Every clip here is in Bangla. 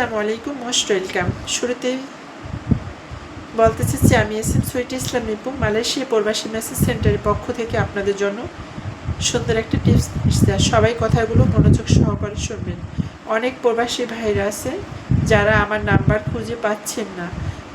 আসসালামু আলাইকুম, মোস্ট ওয়েলকাম। শুরুতে বলতে চাচ্ছি, আমি S M Syed Islam Nipu, Malaysia প্রবাসী মেসেজ সেন্টারের পক্ষ থেকে আপনাদের জন্য সুন্দর একটা টিপস সবাই কথাগুলো মনোযোগ সহকারে শুনবেন। অনেক প্রবাসী ভাইরা আছে যারা আমার নাম্বার খুঁজে পাচ্ছেন না।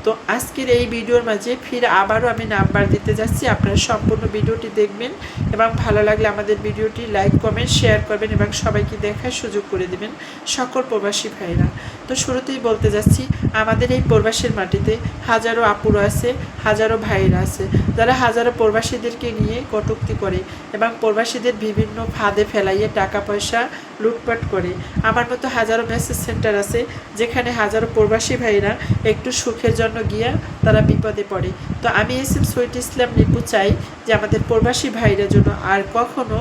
তো আজকের এই ভিডিওর মাঝে ফির আবারও আমি নাম্বার দিতে যাচ্ছি। আপনারা সম্পূর্ণ ভিডিওটি দেখবেন এবং ভালো লাগলে আমাদের ভিডিওটি লাইক, কমেন্ট, শেয়ার করবেন এবং সবাইকে দেখার সুযোগ করে দিবেন সকল প্রবাসী ভাইরা। তো শুরুতেই বলতে যাচ্ছি, আমাদের এই প্রবাসীর মাটিতে হাজারো আপুরা আছে, হাজারো ভাইরা আছে, যারা হাজারো প্রবাসীদেরকে নিয়ে কটুক্তি করে এবং প্রবাসীদের বিভিন্ন ফাঁদে ফেলাইয়ে টাকা পয়সা লুটপাট করে। আমার মতো হাজারো মেসেজ সেন্টার আছে, যেখানে হাজারো প্রবাসী ভাইরা একটু সুখের জন্য গিয়া তারা বিপদে পড়ে। তো আমি এস এম সৈয়দ ইসলাম নিপু চাই যে আমাদের প্রবাসী ভাইরা জন্য আর কখনো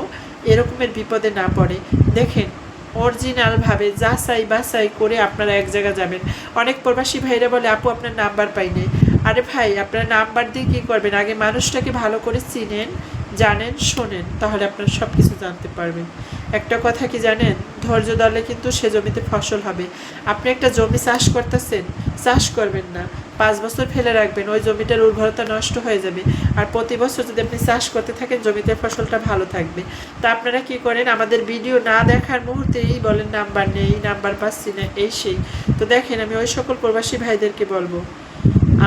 এরকমের বিপদে না পড়ে। দেখেন অরিজিনালভাবে যাচাই বাছাই করে আপনারা এক জায়গায় যাবেন। অনেক প্রবাসী ভাইরা বলে, আপু, আপনার নাম্বার পাইনি আরে ভাই, আপনার নাম্বার দিয়ে কী করবেন? আগে মানুষটাকে ভালো করে চিনেন, জানেন, শোনেন, তাহলে আপনার সব কিছু জানতে পারবেন। একটা কথা কি জানেন? ধৈর্য দলে কিন্তু সে জমিতে ফসল হবে। আপনি একটা জমি চাষ করতেছেন চাষ করবেন না। পাঁচ বছর ফেলে রাখবেন, ওই জমিটার উর্বরতা নষ্ট হয়ে যাবে। আর প্রতি বছর যদি আপনি চাষ করতে থাকেন, জমিতে ফসলটা ভালো থাকবে। তা আপনারা কি করেন? আমাদের ভিডিও না দেখার মুহূর্তেই বলেন, নাম্বার নেই, নাম্বার পাচ্ছি না। এই সেই। তো দেখেন, আমি ওই সকল প্রবাসী ভাইদেরকে বলব,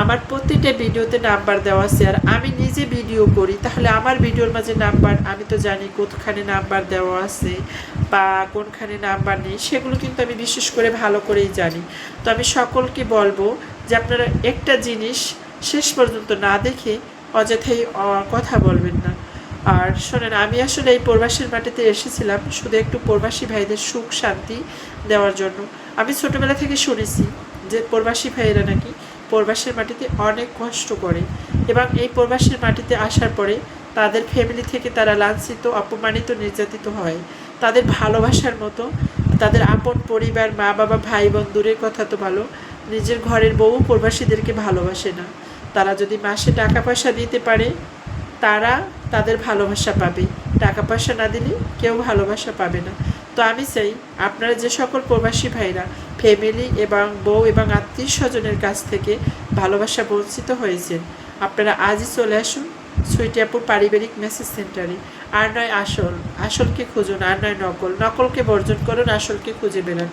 আমার প্রতিটা ভিডিওতে নাম্বার দেওয়া আছে, আর আমি নিজে ভিডিও করি। তাহলে আমার ভিডিওর মাঝে নাম্বার, আমি তো জানি কোনখানে নাম্বার দেওয়া আছে। বা কোনখানে নাম্বার নেই, সেগুলো কিন্তু আমি বিশেষ করে ভালো করেই জানি। তো আমি সকলকে বলব যে আপনারা একটা জিনিস শেষ পর্যন্ত না দেখে অযথাই কথা বলবেন না। আর শোনেন, আমি আসলে এই প্রবাসীর মাটিতে এসেছিলাম শুধু একটু প্রবাসী ভাইদের সুখ শান্তি দেওয়ার জন্য। আমি ছোটোবেলা থেকে শুনেছি যে প্রবাসী ভাইয়েরা নাকি প্রবাসের মাটিতে অনেক কষ্ট করে এবং এই প্রবাসের মাটিতে আসার পরে তাদের ফ্যামিলি থেকে তারা লাঞ্ছিত, অপমানিত, নির্যাতিত হয়। তাদের ভালোবাসার মতো, তাদের আপন পরিবার, মা, বাবা, ভাই, বোন, দূরের কথা তো ভালো, নিজের ঘরের বউ প্রবাসীদেরকে ভালোবাসে না। তারা যদি মাসে টাকা পয়সা দিতে পারে, তারা তাদের ভালোবাসা পাবে। টাকা পয়সা না দিলে কেউ ভালোবাসা পাবে না। তো আমি চাই আপনারা যে সকল প্রবাসী ভাইরা, ফ্যামিলি এবং বউ এবং আত্মীয় স্বজনের কাছ থেকে ভালোবাসা বঞ্চিত হয়েছেন, আপনারা আজই চলে আসুন সুইটিয়াপুর পারিবারিক মেসেজ সেন্টারে। আর নয় আসল। আসলকে খুঁজুন, আর নয় নকল। নকলকে বর্জন করুন, আসলকে খুঁজে বেরান।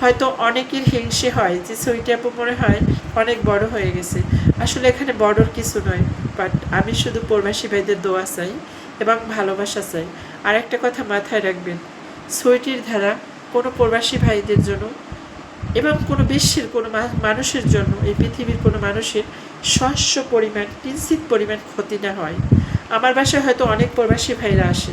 হয়তো অনেকের হিংসে হয়, যে সুইটি আপু মনে হয় অনেক বড় হয়ে গেছে। আসলে এখানে বড়র কিছু নয় বাট আমি শুধু প্রবাসী ভাইদের দোয়া চাই এবং ভালোবাসা চাই। আর একটা কথা মাথায় রাখবেন সুইটির ধারা কোনো প্রবাসী ভাইদের জন্য এবং কোনো বিশ্বের কোনো মানুষের জন্য, এই পৃথিবীর কোনো মানুষের শস্য পরিমাণ কিঞ্চিত পরিমাণ ক্ষতি না হয়। আমার বাসায় হয়তো অনেক প্রবাসী ভাইরা আসে।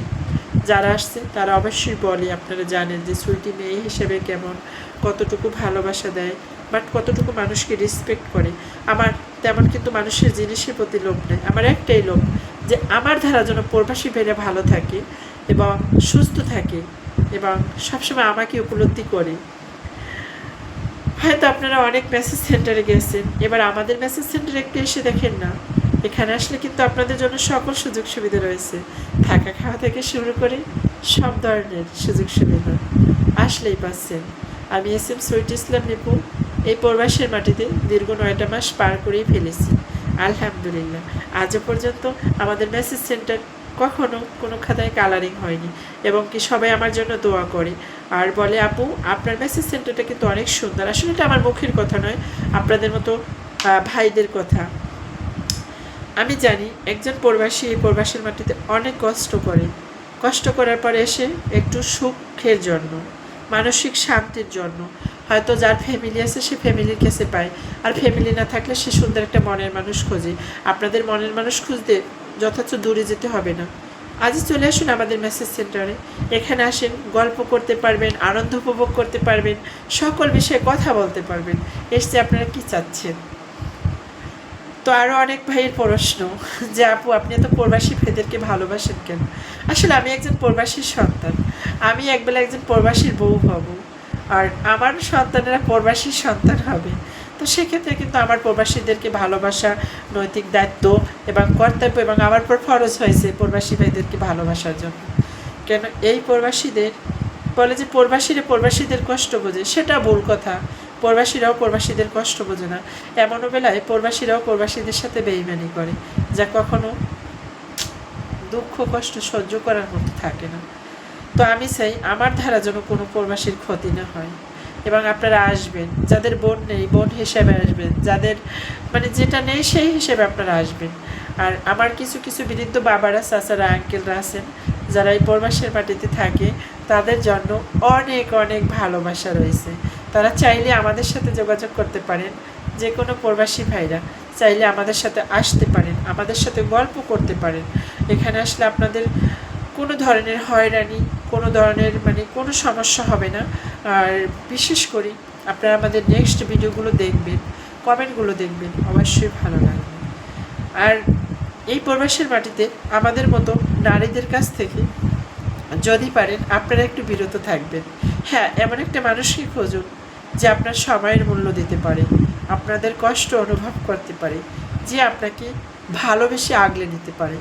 যারা আসছে, তারা অবশ্যই বলে আপনারা জানেন যে সুইটি মেয়ে হিসেবে কেমন, কতটুকু ভালোবাসা দেয়, বাট কতটুকু মানুষকে রেসপেক্ট করে। আমার তেমন কিন্তু মানুষের জিনিসের প্রতি লোভ নেই। আমার একটাই লোভ যে আমার ধারা যেন প্রবাসী ভাইরা ভালো থাকে এবং সুস্থ থাকে এবং সবসময় আমাকে উপলব্ধি করে। হয়তো আপনারা অনেক মেসেজ সেন্টারে গেছেন। এবার আমাদের মেসেজ সেন্টারে একটু এসে দেখেন না। এখানে আসলে কিন্তু আপনাদের জন্য সকল সুযোগ সুবিধা রয়েছে। থাকা খাওয়া থেকে শুরু করে সব ধরনের সুযোগ সুবিধা আসলেই পাচ্ছেন। আমি এস এম সৈট ইসলাম নিপু, এই প্রবাসের মাটিতে দীর্ঘ নয়টা মাস পার করেই ফেলেছি। আলহামদুলিল্লাহ। আজও পর্যন্ত আমাদের মেসেজ সেন্টার কখনো কোনো খাতায় কালারিং হয়নি এবং কি সবাই আমার জন্য দোয়া করে। আর বলে, আপু, আপনার মেসেজ সেন্টারটা কিন্তু অনেক সুন্দর। আসলে এটা আমার মুখের কথা নয়, আপনাদের মতো ভাইদের কথা। আমি জানি একজন প্রবাসী এই প্রবাসীর মাটিতে অনেক কষ্ট করে। কষ্ট করার পরে এসে একটু সুখের জন্য, মানসিক শান্তির জন্য। হয়তো যার ফ্যামিলি আছে, সে ফ্যামিলির কাছে পায়। আর ফ্যামিলি না থাকলে সে সুন্দর একটা মনের মানুষ খোঁজে। আপনাদের মনের মানুষ খুঁজতে যথার্থ দূরে যেতে হবে না। আজই চলে আসুন আমাদের মেসেজ সেন্টারে এখানে আসেন, গল্প করতে পারবেন, আনন্দ উপভোগ করতে পারবেন, সকল বিষয়ে কথা বলতে পারবেন। এসছে আপনারা কি চাচ্ছেন? তো আরও অনেক ভাইয়ের প্রশ্ন যে, আপু, আপনি তো প্রবাসী ভাইদেরকে ভালোবাসেন কেন? আসলে আমি একজন প্রবাসীর সন্তান। আমি একবেলা একজন প্রবাসীর বউ হব। আর আমার সন্তানেরা প্রবাসীর সন্তান হবে। তো সেক্ষেত্রে কিন্তু আমার প্রবাসীদেরকে ভালোবাসা, নৈতিক দায়িত্ব এবং কর্তব্য এবং আমার পর ফরজ হয়েছে প্রবাসী ভাইদেরকে ভালোবাসার জন্য। কেন? এই প্রবাসীদের বলে যে, প্রবাসীরা প্রবাসীদের কষ্ট বোঝে। সেটা ভুল কথা। প্রবাসীরাও প্রবাসীদের কষ্ট বোঝে না। এমনও বেলায় প্রবাসীরাও প্রবাসীদের সাথে বেইমানি করে, যা কখনো দুঃখ, কষ্ট সহ্য করার মতো থাকে না। তো আমি চাই আমার ধারা যেন কোনো প্রবাসীর ক্ষতি না হয়। এবং আপনারা আসবেন, যাদের বোন নেই, বোন হিসেবে আসবেন, যাদের মানে যেটা নেই সেই হিসেবে আপনারা আসবেন। আর আমার কিছু কিছু বিরুদ্ধ বাবারা, চাচারা, আঙ্কেলরা আছেন, যারা এই প্রবাসের মাটিতে থাকে, তাদের জন্য অনেক অনেক ভালোবাসা রয়েছে। তারা চাইলে আমাদের সাথে যোগাযোগ করতে পারেন, যে কোনো প্রবাসী ভাইরা চাইলে আমাদের সাথে আসতে পারেন, আমাদের সাথে গল্প করতে পারেন। এখানে আসলে আপনাদের কোনো ধরনের হয়রানি, কোনো ধরনের মানে কোনো সমস্যা হবে না। আর বিশেষ করে আপনারা আমাদের নেক্সট ভিডিওগুলো দেখবেন কমেন্টগুলো দেখবেন, অবশ্যই ভালো লাগবে। আর এই প্রবাসের মাটিতে আমাদের মতো নারীদের কাছ থেকে যদি পারেন, আপনারা একটু বিরত থাকবেন। হ্যাঁ এমন একটা মানুষকে খুঁজুন যে আপনার সময়ের মূল্য দিতে পারে, আপনাদের কষ্ট অনুভব করতে পারে, যে আপনাকে ভালোবেসে আগলে নিতে পারে,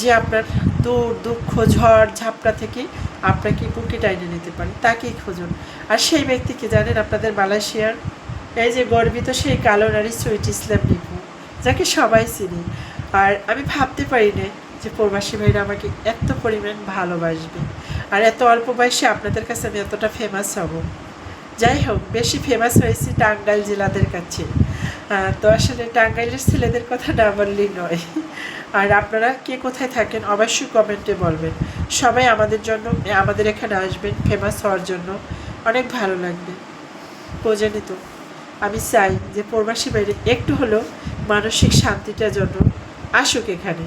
যে আপনার দূর, দুঃখ, ঝড়, ঝাপটা থেকে আপনাকে বুকে টাইনে নিতে পারে, তাকেই খুঁজুন। আর সেই ব্যক্তিকে জানেন, আপনাদের মালয়েশিয়ার এই যে গর্বিত সেই কালো নারী সুইট ইসলাম নিপু, যাকে সবাই চিনি। আর আমি ভাবতে পারি না যে প্রবাসী ভাইরা আমাকে এত পরিমাণ ভালোবাসবে। আর এত অল্প বয়সে আপনাদের কাছে আমি এতটা ফেমাস হব। যাই হোক, বেশি ফেমাস হয়েছি টাঙ্গাইল জেলাদের কাছে। তো আসলে টাঙ্গাইলের ছেলেদের কথা না বললেই নয়। আর আপনারা কে কোথায় থাকেন অবশ্যই কমেন্টে বলবেন। সবাই আমাদের জন্য, আমাদের এখানে আসবেন ফেমাস হওয়ার জন্য। অনেক ভালো লাগবে। বোঝেনি তো, আমি চাই যে প্রবাসী বাইরে একটু হলেও মানসিক শান্তিটার জন্য আসুক এখানে।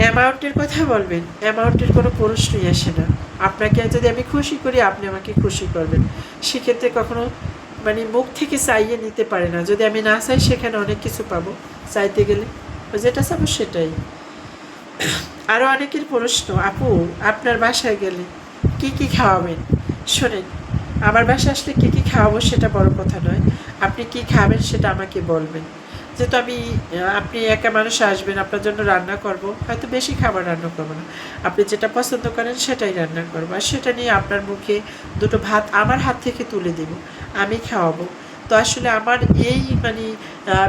অ্যামাউন্টের কথা বলবেন, অ্যামাউন্টের কোনো প্রশ্নই আসে না। আপনাকে যদি আমি খুশি করি, আপনি আমাকে খুশি করবেন। সেক্ষেত্রে কখনো মানে মুখ থেকে চাইয়ে নিতে পারে না। যদি আমি না চাই, সেখানে অনেক কিছু পাবো। চাইতে গেলে, যেটা চাবো সেটাই। আরও অনেকের প্রশ্ন, আপু, আপনার বাসায় গেলে কি কি খাওয়াবেন? শোনেন, আমার বাসায় আসলে কী কী খাওয়াবো সেটা বড় কথা নয়। আপনি কি খাবেন সেটা আমাকে বলবেন। যেহেতু আমি আপনি একা মানুষ আসবেন, আপনার জন্য রান্না করব। হয়তো বেশি খাবার রান্না করব না। আপনি যেটা পছন্দ করেন সেটাই রান্না করব। আর সেটা নিয়ে আপনার মুখে দুটো ভাত আমার হাত থেকে তুলে দেব। আমি খাওয়াবো। তো আসলে আমার এই মানে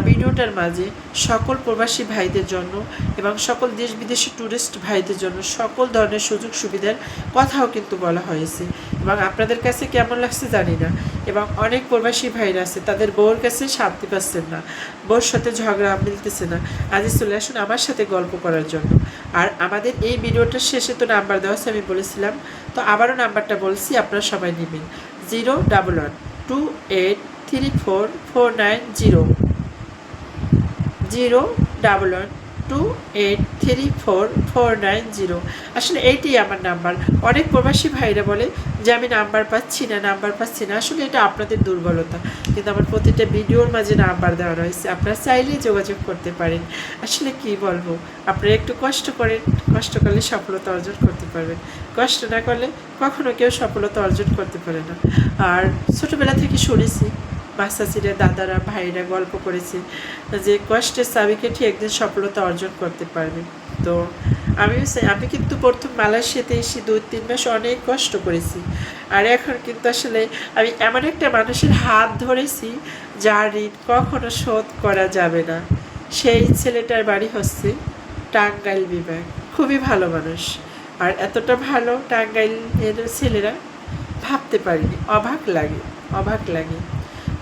ভিডিওটার মাঝে সকল প্রবাসী ভাইদের জন্য এবং সকল দেশ বিদেশি ট্যুরিস্ট ভাইদের জন্য সকল ধরনের সুযোগ সুবিধার কথাও কিন্তু বলা হয়েছে। এবং আপনাদের কাছে কেমন লাগছে জানি না। এবং অনেক প্রবাসী ভাইরা আছে, তাদের বউর কাছে শান্তি পাচ্ছেন না। বউর সাথে ঝগড়া মিলতেছে না। আজ চলে আসুন আমার সাথে গল্প করার জন্য। আর আমাদের এই ভিডিওটার শেষে তো নাম্বার দেওয়া আছে, আমি বলেছিলাম। তো আবারও নাম্বারটা বলছি, আপনারা সবাই নেবেন। Zero double one, two eight three four four nine zero zero double one two eight three four four nine zero আসলে এইটাই আমার নাম্বার। অনেক প্রবাসী ভাইরা বলে যে আমি নাম্বার পাচ্ছি না, নাম্বার পাচ্ছি না। আসলে এটা আপনাদের দুর্বলতা। কিন্তু আমার প্রতিটা ভিডিওর মাঝে নাম্বার দেওয়া রয়েছে। আপনারা চাইলেই যোগাযোগ করতে পারেন। আসলে কি বলব? আপনারা একটু কষ্ট করেন। কষ্ট করলে সফলতা অর্জন করতে পারবেন। কষ্ট না করলে কখনো কেউ সফলতা অর্জন করতে পারে না। আর ছোটোবেলা থেকে শুনেছি মাসাসিরা দাদারা ভাইরা গল্প করেছে যে কষ্টের চাবিকাঠি একদিন সফলতা অর্জন করতে পারবে। তো চাই আমি কিন্তু প্রথম মালয়েশিয়াতে এসে দুই, তিন মাস অনেক কষ্ট করেছি। আর এখন কিন্তু আসলে আমি এমন একটা মানুষের হাত ধরেছি যার ঋণ কখনো শোধ করা যাবে না। সেই ছেলেটার বাড়ি হচ্ছে টাঙ্গাইল বিভাগ। খুবই ভালো মানুষ। আর এতটা ভালো টাঙ্গাইল ছেলেরা ভাবতে পারিনি। অবাক লাগে অবাক লাগে।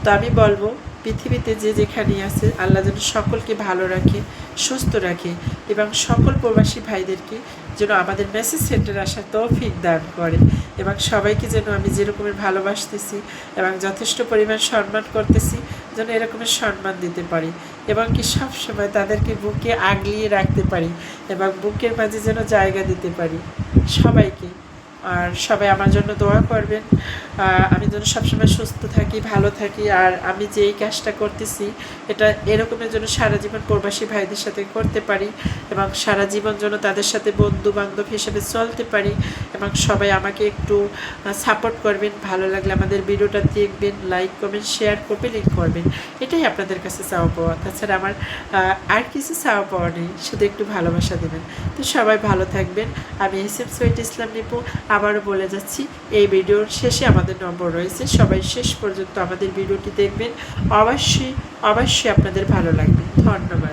তো আমি বলব, পৃথিবীতে যে যেখানে আছে, আল্লাহ যেন সকলকে ভালো রাখে, সুস্থ রাখে এবং সকল প্রবাসী ভাইদেরকে যেন আমাদের মেসেজ সেন্টারে আসার তৌফিক দান করে এবং সবাইকে যেন আমি যেরকমের ভালোবাসতেছি এবং যথেষ্ট পরিমাণ সম্মান করতেছি, যেন এরকমের সম্মান দিতে পারি এবং কি সব সময় তাদেরকে বুকে আগলিয়ে রাখতে পারি এবং বুকের মাঝে যেন জায়গা দিতে পারি। সবাইকে, আর সবাই আমার জন্য দোয়া করবেন। আমি যেন সবসময় সুস্থ থাকি, ভালো থাকি, আর আমি যে এই কাজটা করতেছি, এটা এরকমের জন্য সারা জীবন প্রবাসী ভাইদের সাথে করতে পারি এবং সারা জীবন যেন তাদের সাথে বন্ধু বান্ধব হিসেবে চলতে পারি এবং সবাই আমাকে একটু সাপোর্ট করবেন, ভালো লাগলে আমাদের ভিডিওটা দেখবেন লাইক কমেন্ট শেয়ার করবেন লিঙ্ক করবেন। এটাই আপনাদের কাছে চাওয়া পাওয়া। তাছাড়া আমার আর কিছু চাওয়া পাওয়া নেই, শুধু একটু ভালোবাসা দেবেন। তো সবাই ভালো থাকবেন। আমি এস এম সৈয়দ ইসলাম নিপু আবারও বলে যাচ্ছি, এই ভিডিওর শেষে আমাদের আমাদের নম্বর রয়েছে। সবাই শেষ পর্যন্ত আমাদের ভিডিওটি দেখবেন। অবশ্যই অবশ্যই আপনাদের ভালো লাগবে। ধন্যবাদ।